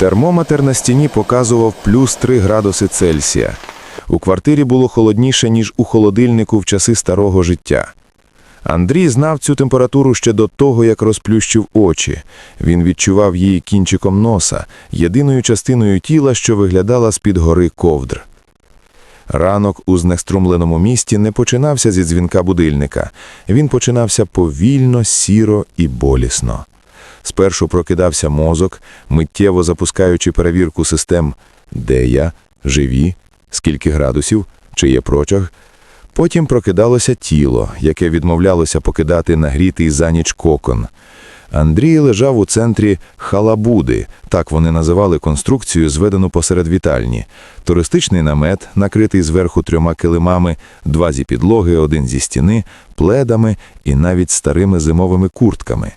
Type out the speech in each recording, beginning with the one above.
Термометр на стіні показував плюс 3 градуси Цельсія. У квартирі було холодніше, ніж у холодильнику в часи старого життя. Андрій знав цю температуру ще до того, як розплющив очі. Він відчував її кінчиком носа, єдиною частиною тіла, що виглядала з-під гори ковдр. Ранок у знеструмленому місті не починався зі дзвінка будильника. Він починався повільно, сіро і болісно. Спершу прокидався мозок, миттєво запускаючи перевірку систем «Де я?», «Живі?», «Скільки градусів?», «Чи є протяг?». Потім прокидалося тіло, яке відмовлялося покидати нагрітий за ніч кокон. Андрій лежав у центрі халабуди, так вони називали конструкцію, зведену посеред вітальні. Туристичний намет, накритий зверху трьома килимами, два зі підлоги, один зі стіни, пледами і навіть старими зимовими куртками.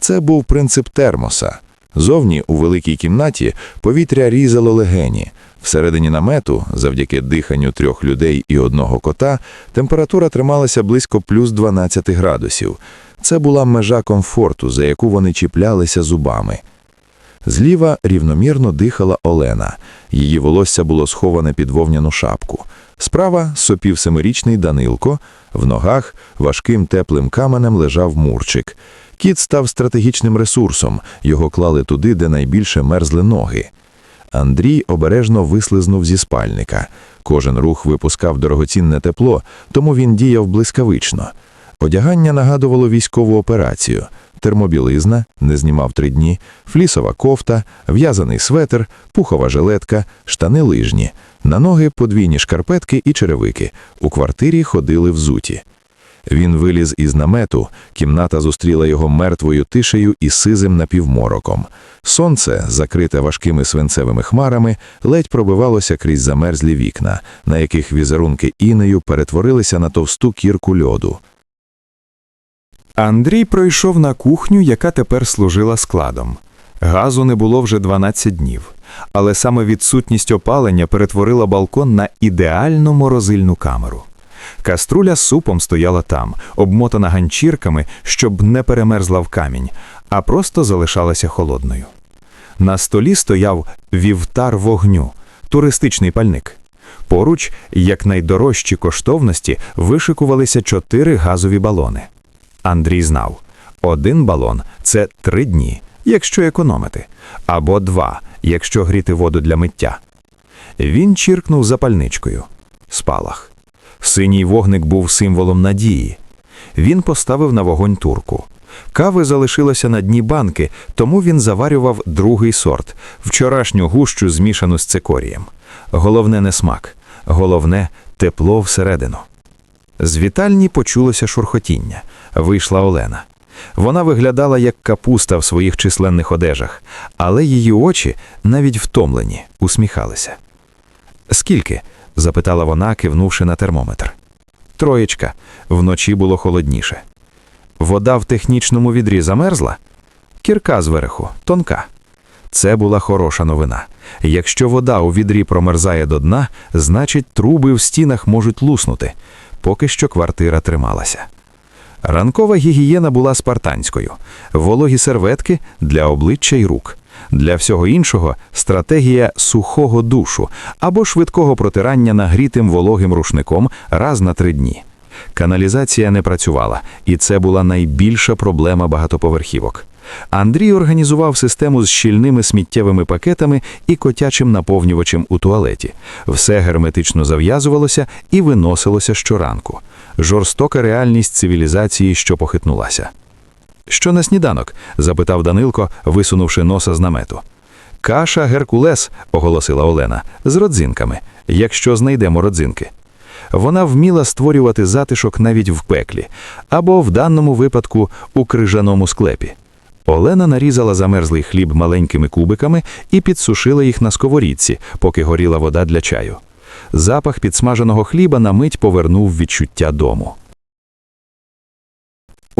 Це був принцип термоса. Зовні, у великій кімнаті, повітря різало легені. Всередині намету, завдяки диханню трьох людей і одного кота, температура трималася близько плюс 12 градусів. Це була межа комфорту, за яку вони чіплялися зубами. Зліва рівномірно дихала Олена. Її волосся було сховане під вовняну шапку. Справа сопів семирічний Данилко, в ногах важким теплим каменем лежав Мурчик. Кіт став стратегічним ресурсом, його клали туди, де найбільше мерзли ноги. Андрій обережно вислизнув зі спальника. Кожен рух випускав дорогоцінне тепло, тому він діяв блискавично. Одягання нагадувало військову операцію. Термобілизна, не знімав три дні, флісова кофта, в'язаний светр, пухова жилетка, штани лижні, на ноги подвійні шкарпетки і черевики. У квартирі ходили взуті. Він виліз із намету, кімната зустріла його мертвою тишею і сизим напівмороком. Сонце, закрите важкими свинцевими хмарами, ледь пробивалося крізь замерзлі вікна, на яких візерунки інею перетворилися на товсту кірку льоду. Андрій пройшов на кухню, яка тепер служила складом. Газу не було вже 12 днів, але саме відсутність опалення перетворила балкон на ідеальну морозильну камеру. Каструля з супом стояла там, обмотана ганчірками, щоб не перемерзла в камінь, а просто залишалася холодною. На столі стояв вівтар вогню, туристичний пальник. Поруч, як найдорожчі коштовності, вишикувалися чотири газові балони. Андрій знав, один балон це три дні, якщо економити, або два, якщо гріти воду для миття. Він чіркнув запальничкою. Спалах. Синій вогник був символом надії. Він поставив на вогонь турку. Кави залишилося на дні банки, тому він заварював другий сорт вчорашню гущу, змішану з цикорієм. Головне не смак, головне тепло всередину. З вітальні почулося шурхотіння. Вийшла Олена. Вона виглядала як капуста в своїх численних одежах, але її очі, навіть втомлені, усміхалися. Скільки? Запитала вона, кивнувши на термометр. Троєчка. Вночі було холодніше. Вода в технічному відрі замерзла? Кірка зверху, тонка. Це була хороша новина. Якщо вода у відрі промерзає до дна, значить труби в стінах можуть луснути. Поки що квартира трималася. Ранкова гігієна була спартанською, вологі серветки для обличчя й рук. Для всього іншого стратегія сухого душу або швидкого протирання нагрітим вологим рушником раз на три дні. Каналізація не працювала, і це була найбільша проблема багатоповерхівок. Андрій організував систему з щільними сміттєвими пакетами і котячим наповнювачем у туалеті. Все герметично зав'язувалося і виносилося щоранку. Жорстока реальність цивілізації, що похитнулася. Що на сніданок? запитав Данилко, висунувши носа з намету. Каша Геркулес, оголосила Олена, з родзинками, якщо знайдемо родзинки. Вона вміла створювати затишок навіть в пеклі, або в даному випадку у крижаному склепі. Олена нарізала замерзлий хліб маленькими кубиками і підсушила їх на сковорідці, поки горіла вода для чаю. Запах підсмаженого хліба на мить повернув відчуття дому.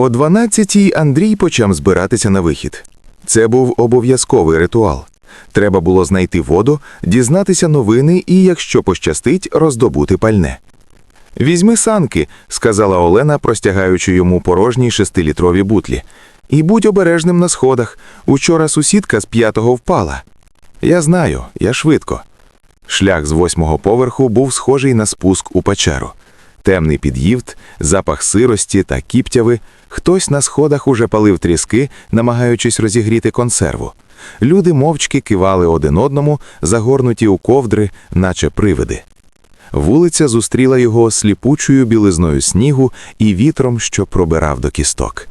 О 12-й Андрій почав збиратися на вихід. Це був обов'язковий ритуал. Треба було знайти воду, дізнатися новини і, якщо пощастить, роздобути пальне. Візьми санки, сказала Олена, простягаючи йому порожні шестилітрові бутлі. І будь обережним на сходах. Учора сусідка з п'ятого впала. Я знаю, я швидко. Шлях з восьмого поверху був схожий на спуск у печеру. Темний під'ївд, запах сирості та кіптяви. Хтось на сходах уже палив тріски, намагаючись розігріти консерву. Люди мовчки кивали один одному, загорнуті у ковдри, наче привиди. Вулиця зустріла його сліпучою білизною снігу і вітром, що пробирав до кісток.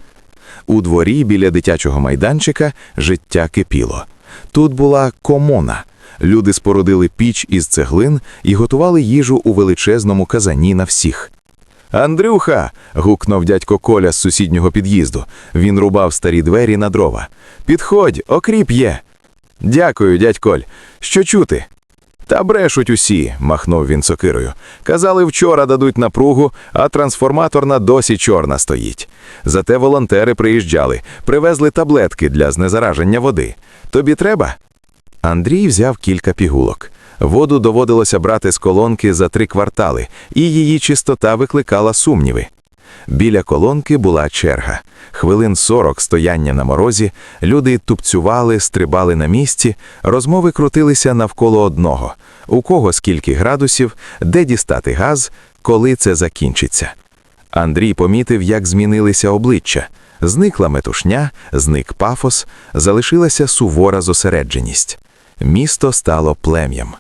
У дворі біля дитячого майданчика життя кипіло. Тут була комона. Люди спорудили піч із цеглин і готували їжу у величезному казані на всіх. Андрюха. гукнув дядько Коля з сусіднього під'їзду. Він рубав старі двері на дрова. Підходь, окріп є. Дякую, дядь Коль. Що чути? Та брешуть усі, махнув він сокирою. Казали, вчора дадуть напругу, а трансформаторна досі чорна стоїть. Зате волонтери приїжджали, привезли таблетки для знезараження води. Тобі треба? Андрій взяв кілька пігулок. Воду доводилося брати з колонки за три квартали, і її чистота викликала сумніви. Біля колонки була черга. Хвилин сорок стояння на морозі, люди тупцювали, стрибали на місці, розмови крутилися навколо одного: у кого скільки градусів, де дістати газ, коли це закінчиться. Андрій помітив, як змінилися обличчя. Зникла метушня, зник пафос, залишилася сувора зосередженість. Місто стало плем'ям.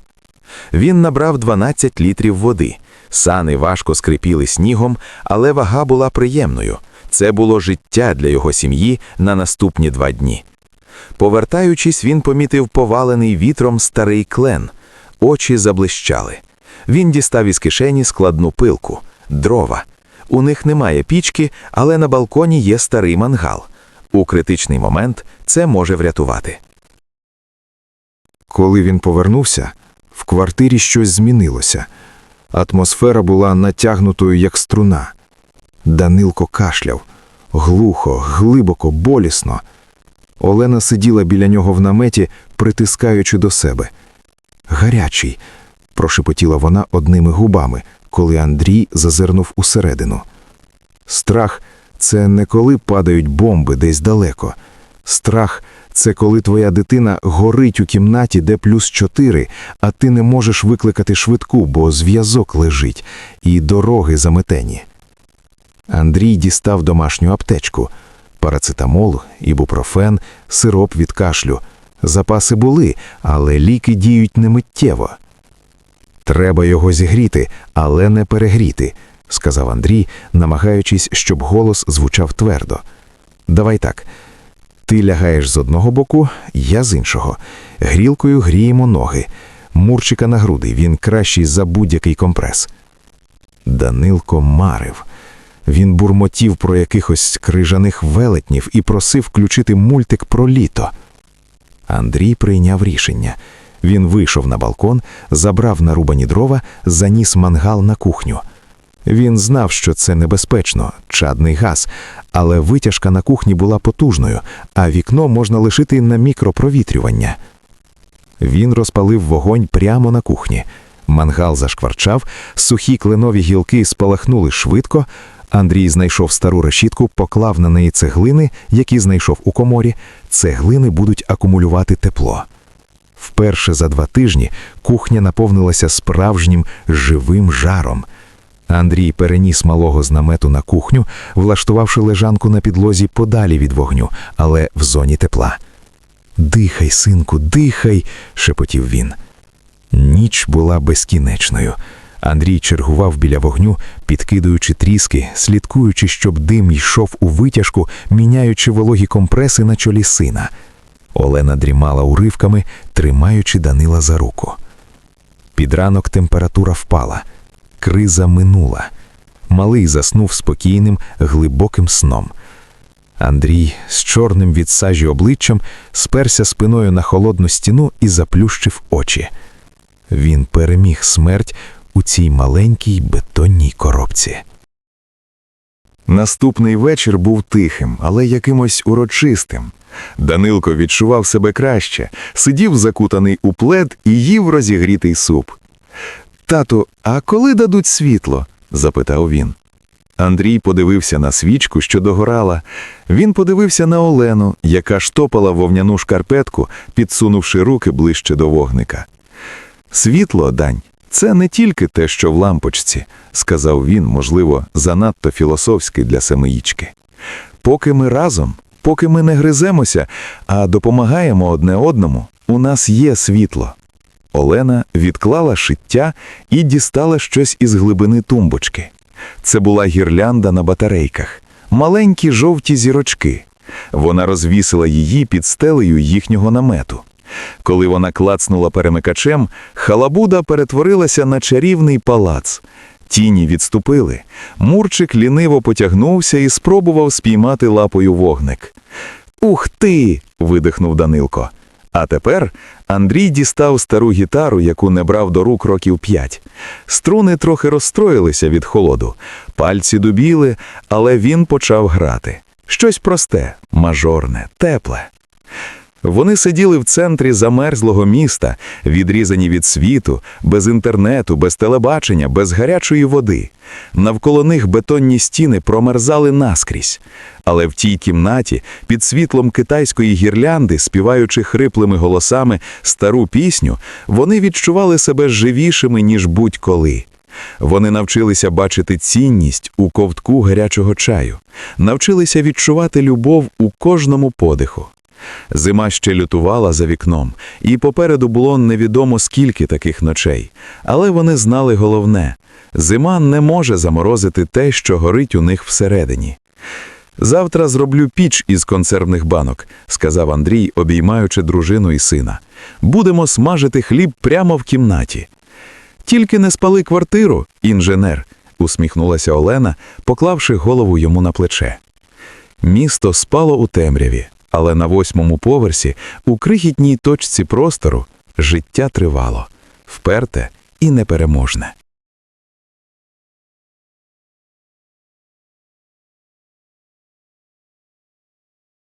Він набрав 12 літрів води. Сани важко скрипіли снігом, але вага була приємною. Це було життя для його сім'ї на наступні два дні. Повертаючись, він помітив повалений вітром старий клен. Очі заблищали. Він дістав із кишені складну пилку, дрова. У них немає пічки, але на балконі є старий мангал. У критичний момент це може врятувати. Коли він повернувся, в квартирі щось змінилося. Атмосфера була натягнутою, як струна. Данилко кашляв глухо, глибоко, болісно. Олена сиділа біля нього в наметі, притискаючи до себе. Гарячий, прошепотіла вона одними губами, коли Андрій зазирнув усередину. Страх це не коли падають бомби десь далеко. Страх це коли твоя дитина горить у кімнаті, де плюс чотири, а ти не можеш викликати швидку, бо зв'язок лежить, і дороги заметені. Андрій дістав домашню аптечку, парацетамол, ібупрофен, сироп від кашлю. Запаси були, але ліки діють немиттєво. Треба його зігріти, але не перегріти, сказав Андрій, намагаючись, щоб голос звучав твердо. Давай так. Ти лягаєш з одного боку, я з іншого. Грілкою гріємо ноги. Мурчика на груди, він кращий за будь-який компрес. Данилко марив. Він бурмотів про якихось крижаних велетнів і просив включити мультик про літо. Андрій прийняв рішення. Він вийшов на балкон, забрав нарубані дрова, заніс мангал на кухню. Він знав, що це небезпечно, чадний газ, але витяжка на кухні була потужною, а вікно можна лишити на мікропровітрювання. Він розпалив вогонь прямо на кухні. Мангал зашкварчав, сухі кленові гілки спалахнули швидко. Андрій знайшов стару решітку, поклав на неї цеглини, які знайшов у коморі. Цеглини будуть акумулювати тепло. Вперше за два тижні кухня наповнилася справжнім живим жаром. Андрій переніс малого з намету на кухню, влаштувавши лежанку на підлозі подалі від вогню, але в зоні тепла. Дихай, синку, дихай, шепотів він. Ніч була безкінечною. Андрій чергував біля вогню, підкидуючи тріски, слідкуючи, щоб дим йшов у витяжку, міняючи вологі компреси на чолі сина. Олена дрімала уривками, тримаючи Данила за руку. Під ранок температура впала. Криза минула. Малий заснув спокійним, глибоким сном. Андрій з чорним від сажі обличчям сперся спиною на холодну стіну і заплющив очі. Він переміг смерть у цій маленькій бетонній коробці. Наступний вечір був тихим, але якимось урочистим. Данилко відчував себе краще, сидів закутаний у плед і їв розігрітий суп. Тату, а коли дадуть світло? запитав він. Андрій подивився на свічку, що догорала. Він подивився на Олену, яка штопала вовняну шкарпетку, підсунувши руки ближче до вогника. Світло, дань, це не тільки те, що в лампочці, сказав він, можливо, занадто філософський для семиїчки. Поки ми разом, поки ми не гриземося, а допомагаємо одне одному, у нас є світло. Олена відклала шиття і дістала щось із глибини тумбочки. Це була гірлянда на батарейках, маленькі жовті зірочки. Вона розвісила її під стелею їхнього намету. Коли вона клацнула перемикачем, халабуда перетворилася на чарівний палац. Тіні відступили. Мурчик ліниво потягнувся і спробував спіймати лапою вогник. Ух ти! видихнув Данилко. А тепер Андрій дістав стару гітару, яку не брав до рук років п'ять. Струни трохи розстроїлися від холоду, пальці дубіли, але він почав грати. Щось просте, мажорне, тепле. Вони сиділи в центрі замерзлого міста, відрізані від світу, без інтернету, без телебачення, без гарячої води. Навколо них бетонні стіни промерзали наскрізь. Але в тій кімнаті, під світлом китайської гірлянди, співаючи хриплими голосами стару пісню, вони відчували себе живішими, ніж будь-коли. Вони навчилися бачити цінність у ковтку гарячого чаю, навчилися відчувати любов у кожному подиху. Зима ще лютувала за вікном, і попереду було невідомо скільки таких ночей. Але вони знали головне – зима не може заморозити те, що горить у них всередині. «Завтра зроблю піч із консервних банок», – сказав Андрій, обіймаючи дружину і сина. «Будемо смажити хліб прямо в кімнаті». «Тільки не спали квартиру, інженер», – усміхнулася Олена, поклавши голову йому на плече. Місто спало у темряві, але на восьмому поверсі, у крихітній точці простору, життя тривало, вперте і непереможне.